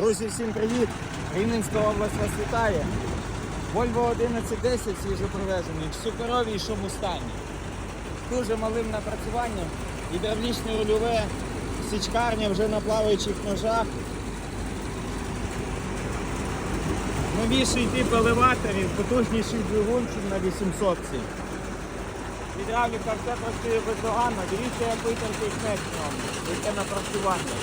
Друзі, всім привіт! Рівненська область вас вітає. Volvo 1110 свіжопривезений в суперовійшому стані. Дуже малим напрацюванням, гідравлічне рульове, січкарня вже на плаваючих ножах. Новіший тип елеваторів, потужніший двигунчик на 800 ці. Гідравліка все працює бездоганно. Дивіться, як витертий кнек в ньому. Яке напрацювання.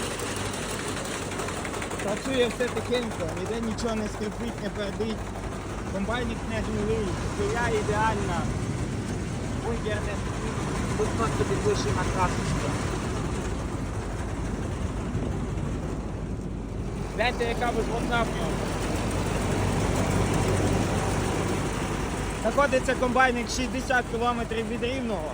Працює все тихенько, ніде нічого не скрипить, не пердить. Комбайник не гнилий, я ідеальна. Бункер не Тут просто підвищена красочка. Гляньте, яка висота в ньому. Знаходиться комбайник 60 км від рівного.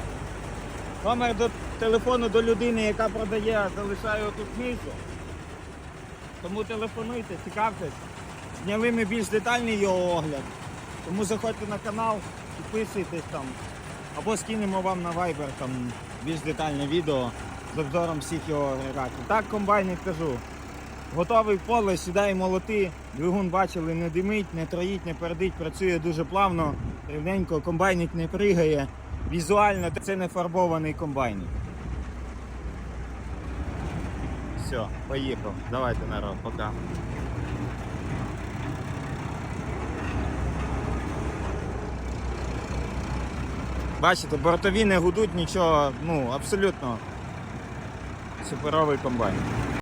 Номер до телефону до людини, яка продає, залишаю тут знизу. Тому телефонуйте, цікавтесь. Зняли ми більш детальний його огляд. Тому заходьте на канал, підписуйтесь там. Або скинемо вам на Viber там більш детальне відео з обзором всіх його агрегатів. Так, комбайник кажу. Готовий поле, сідай молоти, двигун бачили, не димить, не троїть, не пердить, працює дуже плавно, рівненько, комбайник не пригає. Візуально це не фарбований комбайник. Все, поїхав. Давайте, народ, пока. Бачите, бортові не гудуть нічого, ну, абсолютно суперовий комбайн.